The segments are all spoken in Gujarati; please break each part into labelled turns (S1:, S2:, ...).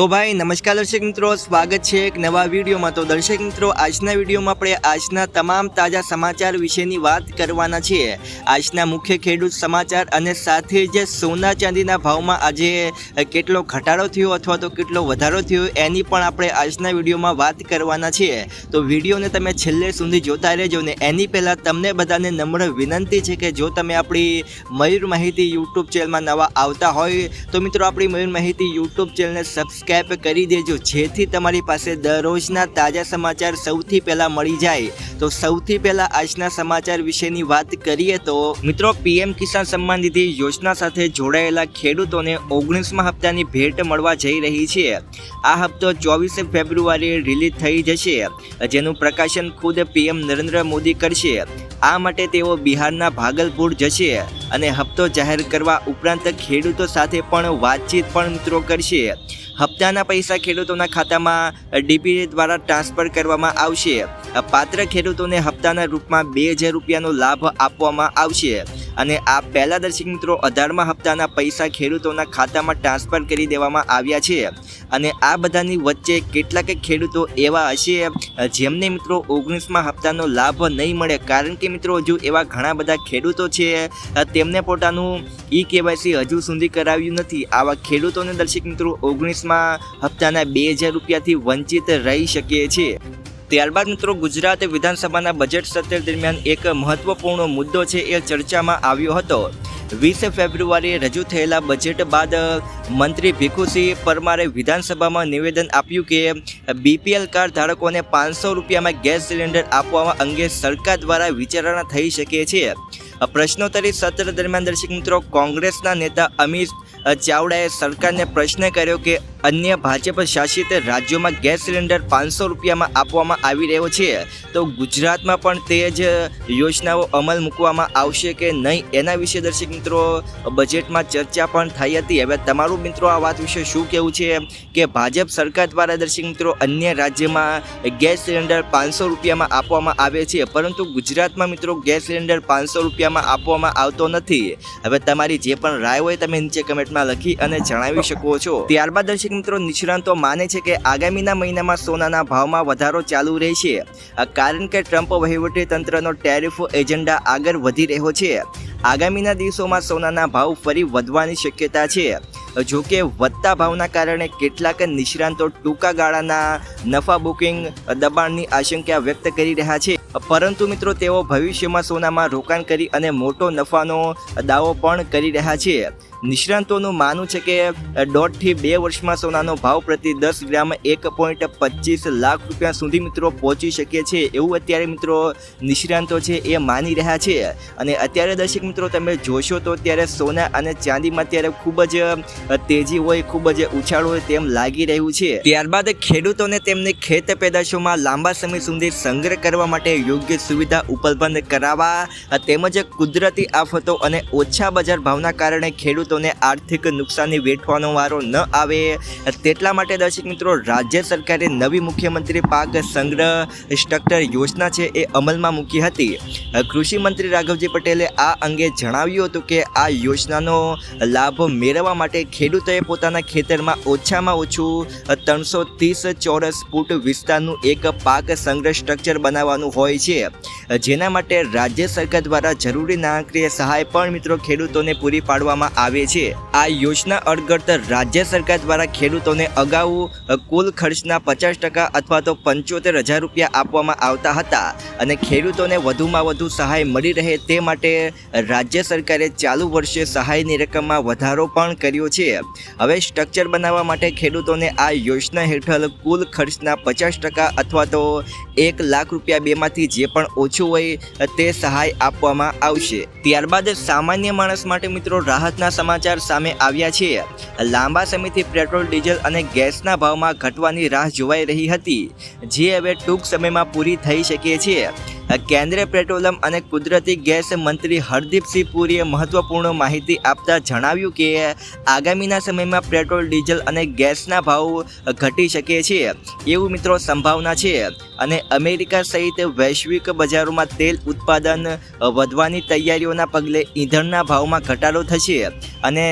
S1: તો ભાઈ, નમસ્કાર દર્શક મિત્રો, સ્વાગત છે એક નવા વિડીયોમાં. તો દર્શક મિત્રો, આજના વિડીયોમાં આપણે આજના તમામ તાજા સમાચાર વિશેની વાત કરવાના છીએ. આજના મુખ્ય ખેડૂત સમાચાર અને સાથે જે સોના ચાંદીના ભાવમાં આજે કેટલો ઘટાડો થયો અથવા તો કેટલો વધારો થયો એની પણ આપણે આજના વિડીયોમાં વાત કરવાના છીએ. તો વિડીયોને તમે છેલ્લે સુધી જોતા રહેજો ને એની પહેલાં તમને બધાને નમ્ર વિનંતી છે કે જો તમે આપણી મયુર માહિતી યુટ્યુબ ચેનલમાં નવા આવતા હોય, તો મિત્રો આપણી મયુર માહિતી યુટ્યુબ ચેનલને સબસ્ક્રાઈબ કરી દેજો. જેથી તમારી પાસે દરરોજના તાજા સમાચાર સૌથી પહેલાં મળી જાય. તો સૌથી પહેલાં આજના સમાચાર વિશેની વાત કરીએ તો મિત્રો પીએમ કિસાન સન્માન નિધિ યોજના સાથે જોડાયેલા ખેડૂતોને ઓગણીસમા હપ્તાની ભેટ મળવા જઈ રહી છે. આ હપ્તો ચોવીસ ફેબ્રુઆરીએ રિલીઝ થઈ જશે. જેનું પ્રકાશન ખુદ પીએમ નરેન્દ્ર મોદી કરશે. આ માટે તેઓ બિહારના ભાગલપુર જશે અને હપ્તો જાહેર કરવા ઉપરાંત ખેડૂતો સાથે પણ વાતચીત પણ મિત્રો કરશે. હપ્તાના પૈસા ખેડૂતોના ખાતામાં ડીપી દ્વારા ટ્રાન્સફર કરવામાં આવશે. પાત્ર ખેડૂતોને હપ્તાના રૂપમાં બે હજાર રૂપિયાનો લાભ આપવામાં આવશે. અને આ પહેલા દર્શક મિત્રો, અઢારમા હપ્તાના પૈસા ખેડૂતોના ખાતામાં ટ્રાન્સફર કરી દેવામાં આવ્યા છે. અને આ બધાની વચ્ચે કેટલાક ખેડૂતો એવા હશે, જેમને મિત્રો ઓગણીસમા હપ્તાનો લાભ નહીં મળે. કારણ કે મિત્રો હજુ એવા ઘણા બધા ખેડૂતો છે, તેમને પોતાનું ઈ કેવાયસી હજુ સુધી કરાવ્યું નથી. આવા ખેડૂતોને દર્શક મિત્રો ઓગણીસમાં હપ્તાના બે હજાર રૂપિયાથી વંચિત રહી શકે છે. ત્યારબાદ મિત્રો ગુજરાત વિધાનસભાના બજેટ સત્ર દરમિયાન એક મહત્વપૂર્ણ મુદ્દો છે એ ચર્ચામાં આવ્યો હતો. વીસ ફેબ્રુઆરીએ રજૂ થયેલા બજેટ બાદ મંત્રી ભીખુસિંહ પરમારે વિધાનસભામાં નિવેદન આપ્યું કે બીપીએલ કાર્ડ ધારકોને પાંચસો રૂપિયામાં ગેસ સિલિન્ડર આપવા અંગે સરકાર દ્વારા વિચારણા થઈ શકે છે. પ્રશ્નોત્તરી સત્ર દરમિયાન દર્શક મિત્રો, કોંગ્રેસના નેતા અમિત ચાવડાએ સરકારને પ્રશ્ન કર્યો કે અન્ય ભાજપ શાસિત રાજ્યોમાં ગેસ સિલિન્ડર પાંચસો રૂપિયામાં આપવામાં આવી રહ્યો છે. તો ગુજરાતમાં પણ તે જ યોજનાઓ અમલ મૂકવામાં આવશે કે નહીં એના વિશે દર્શક મિત્રો, બજેટમાં ચર્ચા પણ થઈ હતી. હવે તમારું મિત્રો આ વાત વિશે શું કહેવું છે? કે ભાજપ સરકાર દ્વારા દર્શક મિત્રો અન્ય રાજ્યમાં ગેસ સિલિન્ડર પાંચસો રૂપિયામાં આપવામાં આવે છે, પરંતુ ગુજરાતમાં મિત્રો ગેસ સિલિન્ડર પાંચસો રૂપિયામાં આપવામાં આવતો નથી. હવે તમારી જે પણ રાય હોય તમે નીચે કમેન્ટમાં લખી અને જણાવી શકો છો. ત્યારબાદ દર્શક મિત્રો, નિષ્ણાંતો માને છે કે આગામીના મહિનામાં સોનાના ભાવમાં વધારો ચાલુ રહેશે. કારણ કે ટ્રમ્પ વહીવટી તંત્રનો ટેરિફ એજન્ડા આગળ વધી રહ્યો છે. આગામીના દિવસોમાં સોનાના ભાવ ફરી વધવાની શક્યતા છે. જો કે વધતા ભાવના કારણે કેટલાક નિષ્ણાંતો ટૂંકા ગાળાના નફા બુકિંગ દબાણની આશંકા વ્યક્ત કરી રહ્યા છે. પરંતુ મિત્રો, તેઓ ભવિષ્યમાં સોનામાં રોકાણ કરી અને મોટો નફાનો દાવો પણ કરી રહ્યા છે. નિષ્ણાંતોનું માનવું છે કે દોઢથી બે વર્ષમાં સોનાનો ભાવ પ્રતિ દસ ગ્રામ એક પોઈન્ટ પચીસ લાખ રૂપિયા સુધી મિત્રો પહોંચી શકે છે. એવું અત્યારે મિત્રો નિષ્ણાંતો છે એ માની રહ્યા છે. અને અત્યારે દર્શક મિત્રો તમે જોશો તો ત્યારે સોના અને ચાંદીમાં અત્યારે ખૂબ જ તેજી હોય, ખૂબ જ ઉછાળ હોય તેમ લાગી રહ્યું છે. ત્યારબાદ ખેડૂતોને તેમની ખેત પેદાશોમાં લાંબા સમય સુધી સંગ્રહ કરવા માટે યોગ્ય સુવિધા ઉપલબ્ધ કરાવવા તેમજ કુદરતી આફતો અને ઓછા બજાર ભાવના કારણે ખેડૂતોને આર્થિક નુકસાની વેઠવાનો વારો ન આવે. તેટલા માટે દર્શક મિત્રો, રાજ્ય સરકારે નવી મુખ્યમંત્રી પાક સંગ્રહ સ્ટ્રક્ચર યોજના છે એ અમલમાં મૂકી હતી. કૃષિ મંત્રી રાઘવજી પટેલે આ અંગે જણાવ્યું હતું કે આ યોજનાનો લાભ મેળવવા માટે ખેડૂતોએ પોતાના ખેતરમાં ઓછામાં ઓછું ત્રણસો ત્રીસ ચોરસ ફૂટ વિસ્તારનું એક પાક સંગ્રહ સ્ટ્રક્ચર બનાવવાનું હોય છે. જેના માટે રાજ્ય સરકાર દ્વારા જરૂરી નાણાકીય સહાય પણ મિત્રો ખેડૂતોને પૂરી પાડવામાં આવે છે. આ યોજના અંતર્ગત રાજ્ય સરકાર દ્વારા ખેડૂતોને અગાઉ કુલ ખર્ચના પચાસ ટકા અથવા તો પંચોતેર હજાર રૂપિયા આપવામાં આવતા હતા અને ખેડૂતોને વધુમાં વધુ સહાય મળી રહે તે માટે રાજ્ય સરકારે ચાલુ વર્ષે સહાયની રકમમાં વધારો પણ કર્યો છે. હવે સ્ટ્રક્ચર બનાવવા માટે ખેડૂતોને આ યોજના હેઠળ કુલ ખર્ચના પચાસ ટકા અથવા તો એક લાખ રૂપિયા બેમાંથી જે પણ ઓછું હોય તે સહાય આપવામાં આવશે. ત્યારબાદ સામાન્ય માણસ માટે મિત્રો રાહતના સમાચાર સામે આવ્યા છે. લાંબા સમયથી પેટ્રોલ, ડીઝલ અને ગેસના ભાવમાં ઘટવાની રાહ જોવાઈ રહી હતી. જે હવે ટૂંક સમયમાં પૂરી થઈ શકે છે. કેન્દ્રીય પેટ્રોલિયમ અને કુદરતી ગેસ મંત્રી હરદીપસિંહ પુરીએ મહત્વપૂર્ણ માહિતી આપતા જણાવ્યું કે, આગામીના સમયમાં પેટ્રોલ, ડીઝલ અને ગેસના ભાવ ઘટી શકે છે. એવું મિત્રો સંભાવના છે અને અમેરિકા સહિત વૈશ્વિક બજારોમાં તેલ ઉત્પાદન વધવાની તૈયારીઓના પગલે ઈંધણના ભાવમાં ઘટાડો થશે અને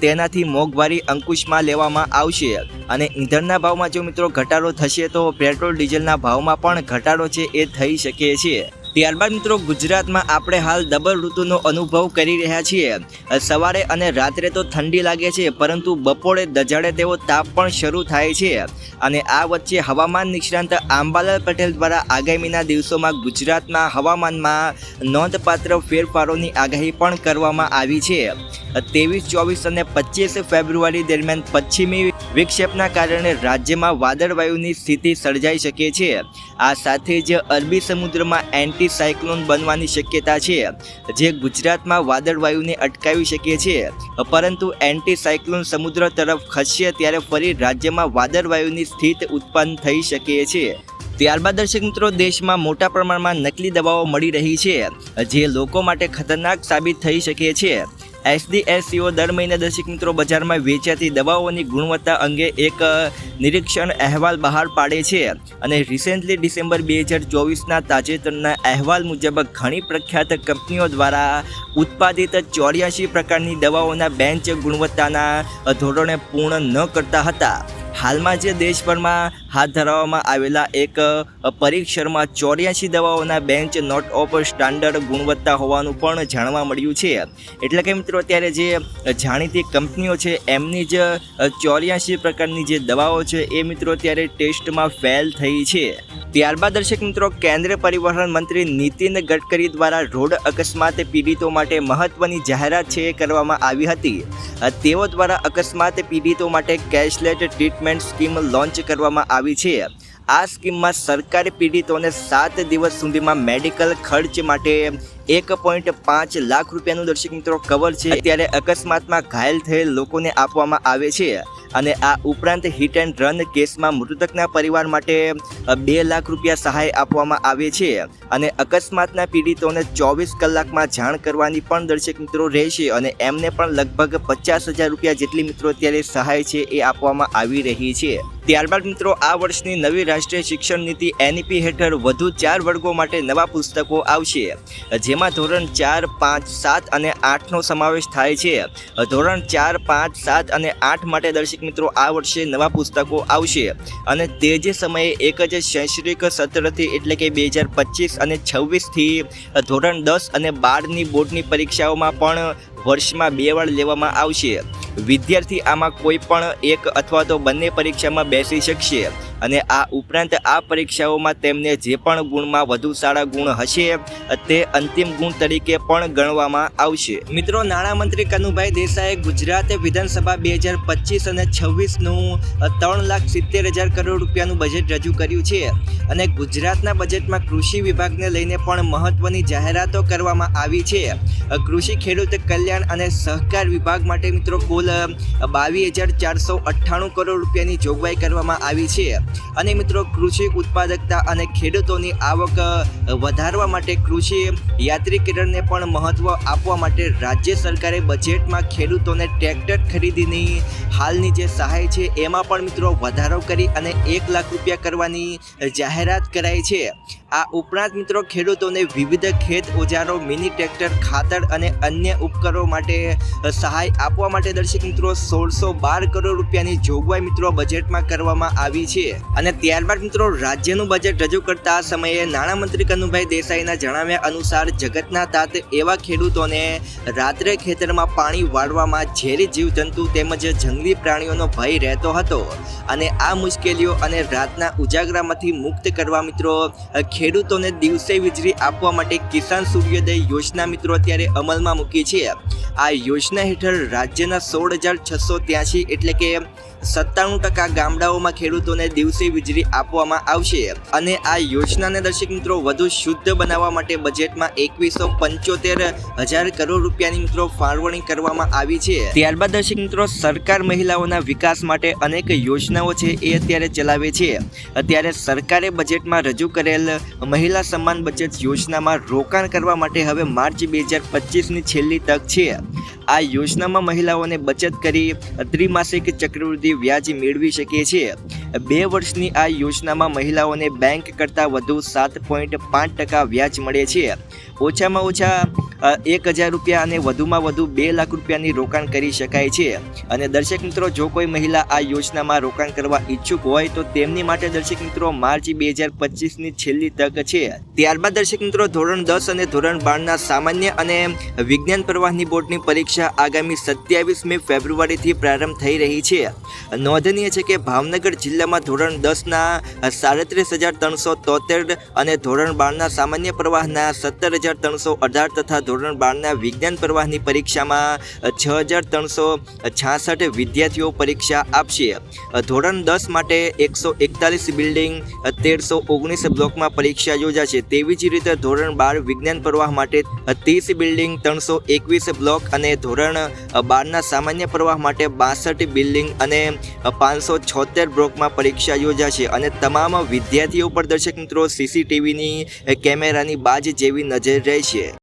S1: તેનાથી મોંઘવારી અંકુશમાં લેવામાં આવશે. અને ઈંધણના ભાવમાં જો મિત્રો ઘટાડો થશે તો પેટ્રોલ ડીઝલના ભાવમાં પણ ઘટાડો છે એ થઈ શકે છે. ત્યારબાદ મિત્રો ગુજરાતમાં આપણે હાલ ડબલ ઋતુનો અનુભવ કરી રહ્યા છીએ. સવારે અને રાત્રે તો ઠંડી લાગે છે, પરંતુ બપોરે દજાડે તેવો તાપ પણ શરૂ થાય છે. અને આ વચ્ચે હવામાન નિષ્ણાંત આંબાલાલ પટેલ દ્વારા આગામીના દિવસોમાં ગુજરાતના હવામાનમાં નોંધપાત્ર ફેરફારોની આગાહી પણ કરવામાં આવી છે. ત્રેવીસ, ચોવીસ અને પચીસ ફેબ્રુઆરી દરમિયાન પશ્ચિમી વિક્ષેપના કારણે રાજ્યમાં વાદળવાયુની સ્થિતિ સર્જાઈ શકે છે. આ સાથે જ અરબી સમુદ્રમાં એન્ટી સાયક્લોન બનવાની શક્યતા છે, જે ગુજરાતમાં વાદળવાયુને અટકાવી શકે છે. પરંતુ એન્ટી સાયક્લોન સમુદ્ર તરફ ખસશે ત્યારે ફરી રાજ્યમાં વાદળવાયુની સ્થિતિ ઉત્પન્ન થઈ શકે છે. ત્યારબાદ દર્શક મિત્રો, દેશમાં મોટા પ્રમાણમાં નકલી દવાઓ મળી રહી છે, જે લોકો માટે ખતરનાક સાબિત થઈ શકે છે. એસડીએસસીઓ દર મહિને દર્શક મિત્રો બજારમાં વેચાતી દવાઓની ગુણવત્તા અંગે એક નિરીક્ષણ અહેવાલ બહાર પાડે છે. અને રિસેન્ટલી ડિસેમ્બર બે હજાર ચોવીસના તાજેતરના અહેવાલ મુજબ ઘણી પ્રખ્યાત કંપનીઓ દ્વારા ઉત્પાદિત ચોર્યાસી પ્રકારની દવાઓના બેન્ચ ગુણવત્તાના ધોરણે પૂર્ણ ન કરતા હતા. હાલમાં જે દેશભરમાં હાથ ધરવામાં આવેલા એક પરીક્ષણમાં ચોર્યાસી દવાઓના બેન્ચ નોટ ઓફ સ્ટાન્ડર્ડ ગુણવત્તા હોવાનું પણ જાણવા મળ્યું છે. એટલે કે મિત્રો અત્યારે જે જાણીતી કંપનીઓ છે, એમની જ ચોર્યાસી પ્રકારની જે દવાઓ છે, એ મિત્રો અત્યારે ટેસ્ટમાં ફેલ થઈ છે. ત્યારબાદ દર્શક મિત્રો કેન્દ્રીય પરિવહન મંત્રી નીતિન ગડકરી દ્વારા રોડ અકસ્માત પીડિતો માટે મહત્વની જાહેરાત છે કરવામાં આવી હતી. તેઓ દ્વારા અકસ્માત પીડિતો માટે કેશલેસ ટ્રીટમેન્ટ સ્કીમ લોન્ચ કરવામાં આવી છે. આ સ્કીમમાં સરકારી પીડિતોને સાત દિવસ સુધીમાં મેડિકલ ખર્ચ માટે એક પોઈન્ટ પાંચ લાખ રૂપિયાનું દર્શક મિત્રો કવર છે. ત્યારે અકસ્માતમાં ઘાયલ થયેલ લોકોને આપવામાં આવે છે. અને આ ઉપરાંત હિટ એન્ડ રન કેસમાં મૃતકના પરિવાર માટે બે લાખ રૂપિયા સહાય આપવામાં આવે છે. અને અકસ્માતના પીડિતોને ચોવીસ કલાકમાં જાણ કરવાની પણ દર્શક મિત્રો રહેશે અને એમને પણ લગભગ પચાસ હજાર રૂપિયા જેટલી મિત્રો અત્યારે સહાય છે એ આપવામાં આવી રહી છે. ત્યારબાદ મિત્રો, આ વર્ષની નવી રાષ્ટ્રીય શિક્ષણ નીતિ એનઈપી હેઠળ વધુ ચાર વર્ગો માટે નવા પુસ્તકો આવશે. જેમાં ધોરણ ચાર, પાંચ, સાત અને આઠનો સમાવેશ થાય છે. ધોરણ ચાર, પાંચ, સાત અને આઠ માટે દર્શક મિત્રો, આ વર્ષે નવા પુસ્તકો આવશે. અને તે જે સમયે એક જ શૈક્ષણિક સત્રથી એટલે કે બે હજાર પચીસ અને છવ્વીસથી ધોરણ દસ અને બારની બોર્ડની પરીક્ષાઓમાં પણ વર્ષમાં બે વાર લેવામાં આવશે. વિદ્યાર્થી આમાં કોઈ પણ એક અથવા તો બંને પરીક્ષામાં બેસી શકશે. અને આ ઉપરાંત આ પરીક્ષાઓમાં તેમને જે પણ ગુણમાં વધુ સારા ગુણ હશે, તે અંતિમ ગુણ તરીકે પણ ગણવામાં આવશે. મિત્રો નાણામંત્રી કનુભાઈ દેસાઈએ ગુજરાત વિધાનસભા બે હજાર પચીસ અને છવ્વીસનું ત્રણ લાખ સિત્તેર હજાર કરોડ રૂપિયાનું બજેટ રજૂ કર્યું છે. અને ગુજરાતના બજેટમાં કૃષિ વિભાગને લઈને પણ મહત્વની જાહેરાતો કરવામાં આવી છે. કૃષિ, ખેડૂત કલ્યાણ અને સહકાર વિભાગ માટે, મિત્રો, કુલ બાવીસ હજાર ચારસો અઠ્ઠાણું કરોડ રૂપિયાની જોગવાઈ કરવામાં આવી છે. અને મિત્રો કૃષિ ઉત્પાદકતા અને ખેડૂતોની આવક વધારવા માટે કૃષિ યાત્રીકરણને પણ મહત્ત્વ આપવા માટે રાજ્ય સરકારે બજેટમાં ખેડૂતોને ટ્રેક્ટર ખરીદીની હાલની જે સહાય છે, એમાં પણ મિત્રો વધારો કરી અને એક લાખ રૂપિયા કરવાની જાહેરાત કરાઈ છે. આ ઉપરાંત મિત્રો ખેડૂતોને વિવિધ ખેત ઓજારો, મિની ટ્રેક્ટર, ખાતર અને અન્ય ઉપકરણો માટે સહાય આપવા માટે દર્શક મિત્રો સોળસો બાર કરોડ રૂપિયાની જોગવાઈ મિત્રો બજેટમાં કરવામાં આવી છે. અને ત્યારબાદ મિત્રો રાજ્યનું બજેટ રજૂ કરતા સમયે નાણામંત્રી કનુભાઈ દેસાઈના જણાવ્યા અનુસાર જગતના તાત એવા ખેડૂતોને રાત્રે ખેતરમાં પાણી વાળવામાં ઝેરી જીવજંતુ તેમજ જંગલી પ્રાણીઓનો ભય રહેતો હતો. અને આ મુશ્કેલીઓ અને રાતના ઉજાગરામાંથી મુક્ત કરવા મિત્રો ખેડૂતોને દિવસે વીજળી આપવા માટે કિસાન સૂર્યોદય યોજના મિત્રો અત્યારે અમલમાં મૂકી છે. આ યોજના હેઠળ રાજ્યના સોળ હજાર છસો ત્યાંસી એટલે કે સત્તાણું ટકા ગામડાઓમાં ખેડૂતોને દિવસે વીજળી આપવામાં આવશે. અને આ યોજનાને દર્શક મિત્રો વધુ શુદ્ધ બનાવવા માટે બજેટમાં એકવીસો પંચોતેર હજાર કરોડ રૂપિયાની મિત્રો ફાળવણી કરવામાં આવી છે. ત્યારબાદ દર્શક મિત્રો, સરકાર મહિલાઓના વિકાસ માટે અનેક યોજનાઓ છે એ અત્યારે ચલાવે છે. અત્યારે સરકારે બજેટમાં રજૂ કરેલ મહિલા સન્માન બચત યોજનામાં રોકાણ કરવા માટે હવે માર્ચ બે હજાર પચીસની છેલ્લી તક છે. આ યોજનામાં મહિલાઓને બચત કરી ત્રિમાસિક ચક્રવૃદ્ધિ વ્યાજ મેળવી શકે છે બે વર્ષની આ યોજનામાં મહિલાઓને બેંક કરતાં વધુ સાત પોઈન્ટ પાંચ ટકા વ્યાજ મળે છે. ઓછામાં ઓછા એક હજાર રૂપિયા અને વધુમાં વધુ બે લાખ રૂપિયાની રોકાણ કરી શકાય છે. અને દર્શક મિત્રો, જો કોઈ મહિલા આ યોજનામાં રોકાણ કરવા ઈચ્છુક હોય, તો તેમની માટે દર્શક મિત્રો, માર્ચ બે હજાર પચીસની છેલ્લી તક છે. ત્યારબાદ દર્શક મિત્રો, ધોરણ દસ અને ધોરણ બારના સામાન્ય અને વિજ્ઞાન પ્રવાહની બોર્ડની પરીક્ષા આગામી સત્યાવીસમી ફેબ્રુઆરીથી પ્રારંભ થઈ રહી છે. નોંધનીય છે કે ભાવનગર જિલ્લામાં ધોરણ દસના સાડત્રીસ હજાર ત્રણસો તોતેર અને ધોરણ બારના સામાન્ય પ્રવાહના સત્તર હજાર ત્રણસો અઢાર તથા ધોરણ બારના વિજ્ઞાન પ્રવાહની પરીક્ષામાં છ હજાર ત્રણસો છાસઠ વિદ્યાર્થીઓ પરીક્ષા આપશે. ધોરણ દસ માટે એકસો એકતાલીસ બિલ્ડિંગ તેરસો ઓગણીસ બ્લોકમાં પરીક્ષા યોજાશે. તેવી જ રીતે ધોરણ બાર વિજ્ઞાન પ્રવાહ માટે ત્રીસ બિલ્ડિંગ, ત્રણસો એકવીસ બ્લોક અને ધોરણ બારના સામાન્ય પ્રવાહ માટે બાસઠ બિલ્ડિંગ અને પાંચસો છોતેર બ્લોકમાં પરીક્ષા યોજાશે. અને તમામ વિદ્યાર્થીઓ પર દર્શક મિત્રો, સીસીટીવીની કેમેરાની બાજ જેવી નજર રહેશે.